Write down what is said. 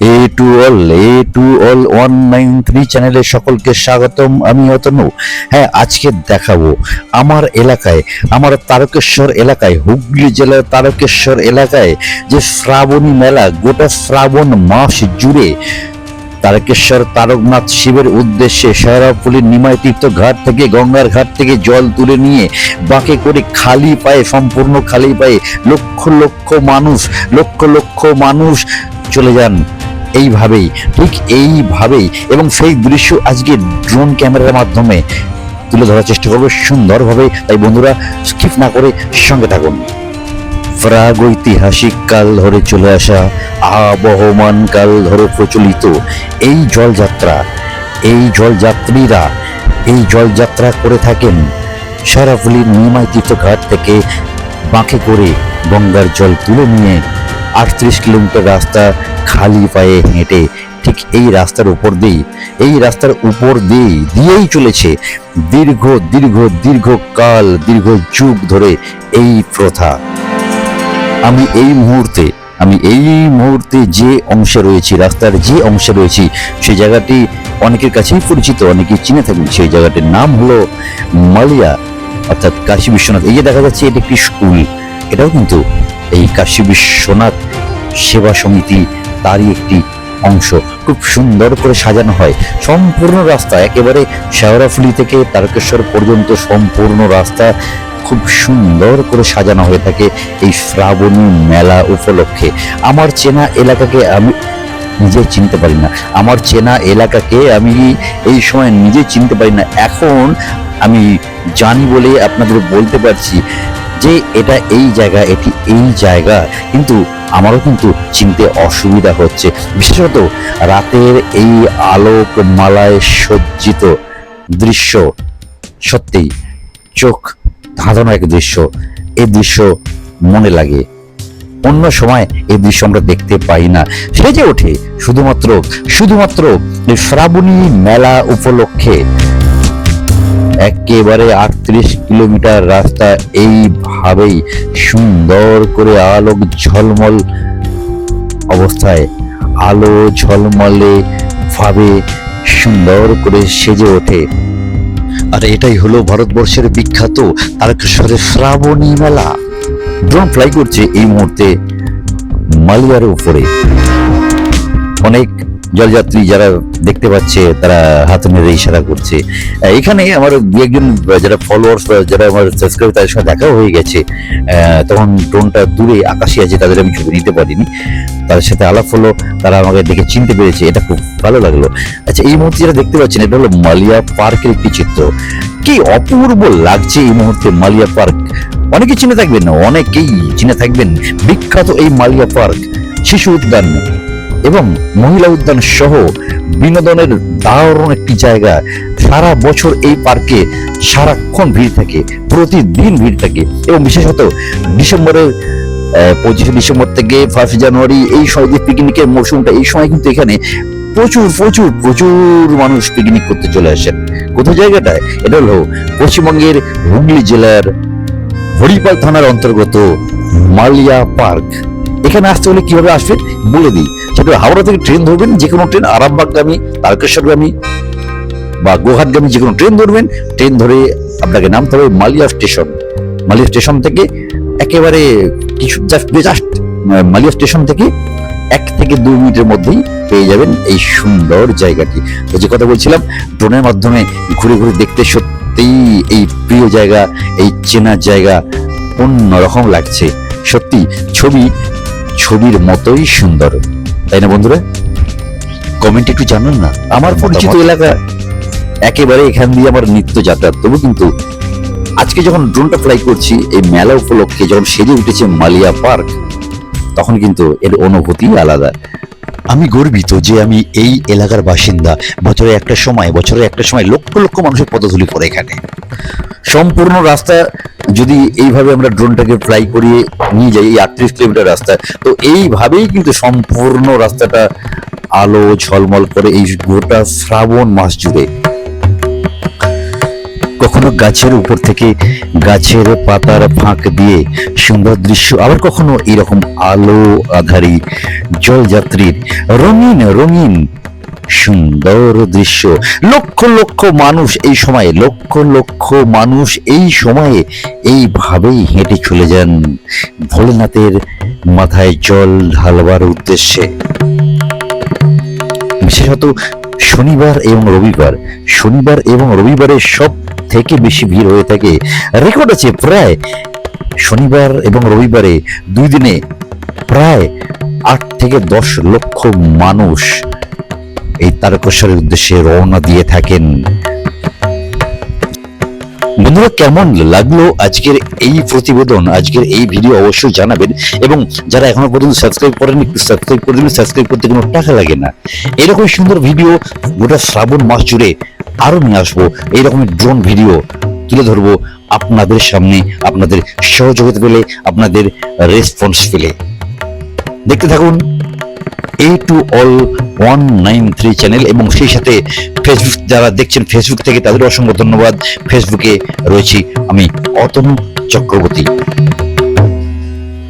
A to all A to all one nine three চ্যানেলে সকলকে স্বাগতম। আমি অতনু। হ্যাঁ আজকে দেখাবো আমার এলাকায়, আমার তারকেশ্বর এলাকায়, হুগলি জেলার তারকেশ্বর এলাকায় যে শ্রাবণী মেলা, গোটা শ্রাবণ মাস জুড়ে তারকেশ্বর তারকনাথ শিবের উদ্দেশ্যে শেরাপুলির নিমাই তীর্থ ঘাট থেকে গঙ্গার ঘাট থেকে জল তুলে নিয়ে বাঁকে করে খালি পায়ে, সম্পূর্ণ খালি পায়ে লক্ষ লক্ষ মানুষ, লক্ষ লক্ষ মানুষ চলে যান। এইভাবেই, ঠিক এইভাবেই এবং সেই দৃশ্য আজকে ড্রোন ক্যামেরার মাধ্যমে তুলে ধরার চেষ্টা করব সুন্দরভাবে। তাই বন্ধুরা স্কিপ না করে সঙ্গে থাকুন। প্রাগৈতিহাসিক কাল ধরে চলে আসা, আবহমান কাল ধরে প্রচলিত এই জলযাত্রা, এই জলযাত্রীরা, এই জলযাত্রা করে থাকেন সারাফুলির নিমাই তীর্থ ঘাট থেকে বাঁকে করে গঙ্গার জল তুলে নিয়ে আটত্রিশ কিলোমিটার রাস্তা খালি পায়ে হেঁটে ঠিক এই রাস্তার উপর দিয়েই, এই রাস্তার উপর দিয়েই দিয়েই চলেছে দীর্ঘ দীর্ঘ দীর্ঘ কাল, দীর্ঘ যুগ ধরে এই প্রথা। আমি এই মুহূর্তে, আমি এই মুহূর্তে যে অংশে রয়েছি, রাস্তার যে অংশে রয়েছি, সেই জায়গাটি অনেকের কাছেই পরিচিত, অনেকেই চিনে থাকবেন সেই জায়গাটির নাম হলো মালিয়া, অর্থাৎ কাশী বিশ্বনাথ। এই যে দেখা যাচ্ছে, এটি একটি স্কুল। এটাও কিন্তু এই কাশী বিশ্বনাথ সেবা সমিতি তারই একটি অংশ। খুব সুন্দর করে সাজানো হয়। সম্পূর্ণ রাস্তা, একেবারে শেওড়াফুলি থেকে তারকেশ্বর পর্যন্ত সম্পূর্ণ রাস্তা খুব সুন্দর করে সাজানো হয়ে থাকে এই শ্রাবণী মেলা উপলক্ষে। আমার চেনা এলাকাকে আমি নিজে চিনতে পারি না। আমার চেনা এলাকাকে আমি এই সময় নিজে চিনতে পারি না। এখন আমি জানি বলে আপনাদের বলতে পারছি। যে এটা এই জায়গা, এটি এই জায়গা, কিন্তু আমারও কিন্তু চিনতে অসুবিধা হচ্ছে। বিশেষত রাতের এই আলোক মালায় সজ্জিত দৃশ্য, সত্যিই চোখ ধাঁধানো এক দৃশ্য। এই দৃশ্য মনে লাগে। অন্য সময় এই দৃশ্য আমরা দেখতে পাই না। সেজে ওঠে শুধুমাত্র শুধুমাত্র শ্রাবণী মেলা উপলক্ষে। একেবারে আটত্রিশ কিলোমিটার রাস্তা এইভাবেই সুন্দর করে আলোক ঝলমল অবস্থায়। আলো ঝলমলে ভাবে সুন্দর করে সেজে ওঠে। আর এটাই হলো ভারতবর্ষের বিখ্যাত তারকেশ্বরের শ্রাবণী মেলা। ড্রোন ফ্লাই করছে এই মুহূর্তে মালিয়ার উপরে। অনেক জলযাত্রী যারা দেখতে পাচ্ছে, তারা হাত নেড়ে ইশারা করছে। এখানে আমার দু একজন যারা ফলোয়ার্স যারা আমার সাবস্ক্রাইব তাদের সঙ্গে দেখাও হয়ে গেছে। তখন ড্রোনটা দূরে, আকাশে আছে, তাদের আমি ছবি নিতে পারিনি। তাদের সাথে আলাপ হলো, তারা আমাকে দেখে চিনতে পেরেছে, এটা খুব ভালো লাগল। আচ্ছা এই মুহূর্তে যেটা দেখতে পাচ্ছেন, এটা হলো মালিয়া পার্কের একটি চিত্র। কি অপূর্ব লাগছে এই মুহূর্তে মালিয়া পার্ক। অনেকে চিনে থাকবেন না, অনেকেই চিনে থাকবেন। বিখ্যাত এই মালিয়া পার্ক, শিশু উদ্যান। এবং মহিলা উদ্যান সহ বিনোদনের দারুণ একটি জায়গা। সারা বছর এই পার্কে সারাক্ষণ ভিড় থাকে, প্রতিদিন ভিড় থাকে এবং বিশেষত ডিসেম্বরের পঁচিশে ডিসেম্বর থেকে ফার্স্ট জানুয়ারি এই সময় যে পিকনিকের মৌসুমটা এই সময় কিন্তু এখানে প্রচুর প্রচুর প্রচুর মানুষ পিকনিক করতে চলে আসেন। কোথায় জায়গাটায়? এটা হলো পশ্চিমবঙ্গের হুগলি জেলার হরিপাল থানার অন্তর্গত মালিয়া পার্ক। এখানে আসতে হলে কীভাবে আসবেন বলে দিই। সেটা হাওড়া থেকে ট্রেন ধরবেন যে কোনো ট্রেন, আরামবাগগামী, তারকেশ্বরগামী বা গোহাটগামী যে কোনো ট্রেন ধরবেন। ট্রেন ধরে আপনাকে নামতে হবে মালিয়া স্টেশন। মালিয়া স্টেশন থেকে একেবারে কিছু জাস্ট জাস্ট মালিয়া স্টেশন থেকে এক থেকে দু মিনিটের মধ্যেই পেয়ে যাবেন এই সুন্দর জায়গাটি। তো যে কথা বলছিলাম, ড্রোনের মাধ্যমে ঘুরে ঘুরে দেখতে সত্যিই এই প্রিয় জায়গা, এই চেনা জায়গা অন্যরকম লাগছে। সত্যি, ছবি ছবির মতোই সুন্দর। তাই না বন্ধুরা? কমেন্ট একটু জানান না। আমার পরিচিত এলাকা একেবারে এখান দিয়ে আমার নিত্য যাতায়াত তবু কিন্তু আজকে যখন ড্রোনটা ফ্লাই করছি এই মেলা উপলক্ষে যখন সেজে উঠেছে মালিয়া পার্ক তখন কিন্তু এর অনুভূতি আলাদা। আমি গর্বিত যে আমি এই এলাকার বাসিন্দা। বছরে একটা সময়, বছরে একটা সময় লক্ষ লক্ষ মানুষের পদধূলি করে এখানে। সম্পূর্ণ রাস্তা যদি এইভাবে আমরা ড্রোনটাকে ফ্লাই করিয়ে নিয়ে যাই, এই আটত্রিশ কিলোমিটার রাস্তা, তো এইভাবেই কিন্তু সম্পূর্ণ রাস্তাটা আলো ঝলমল করে এই গোটা শ্রাবণ মাস জুড়ে। গাছের উপর থেকে গাছের পাতার ফাঁক দিয়ে সুন্দর দৃশ্য, আবার কখনো এরকম আলো আধারী জলযাত্রীর রঙিন রঙিন সুন্দর দৃশ্য। লক্ষ লক্ষ মানুষ এই সময়ে, লক্ষ লক্ষ মানুষ এই সময়ে এইভাবেই হেঁটে চলে যান ভোলেনাথের মাথায় জল ঢালবার উদ্দেশ্যে। বিশেষত শনিবার এবং রবিবার, শনিবার এবং রবিবারে সব থেকে বেশি ভিড় হয়ে থাকে। রেকর্ড আছে প্রায় শনিবার এবং রবিবারে দুই দিনে প্রায় আট থেকে দশ লক্ষ মানুষ এই তারকেশ্বরের উদ্দেশ্যে রওনা দিয়ে থাকেন। বন্ধুরা, কেমন লাগল আজকের এই প্রতিবেদন? আজকের এই ভিডিও অবশ্যই জানাবেন এবং যারা এখনও পর্যন্ত সাবস্ক্রাইব করেনি একটু সাবস্ক্রাইব করে দিন। সাবস্ক্রাইব করতে কোনো টাকা লাগে না। এরকম সুন্দর ভিডিও গোটা শ্রাবণ মাস জুড়ে আরও নিয়ে আসব। এইরকম ড্রোন ভিডিও তুলে ধরবো আপনাদের সামনে, আপনাদের সহযোগিতা পেলে, আপনাদের রেসপন্স পেলে। দেখতে থাকুন A to all one nine three channel এবং সেই সাথে ফেসবুক যারা দেখছেন ফেসবুক থেকে তাদের অসংখ্য ধন্যবাদ। ফেসবুকে রয়েছি আমি অতনু চক্রবর্তী।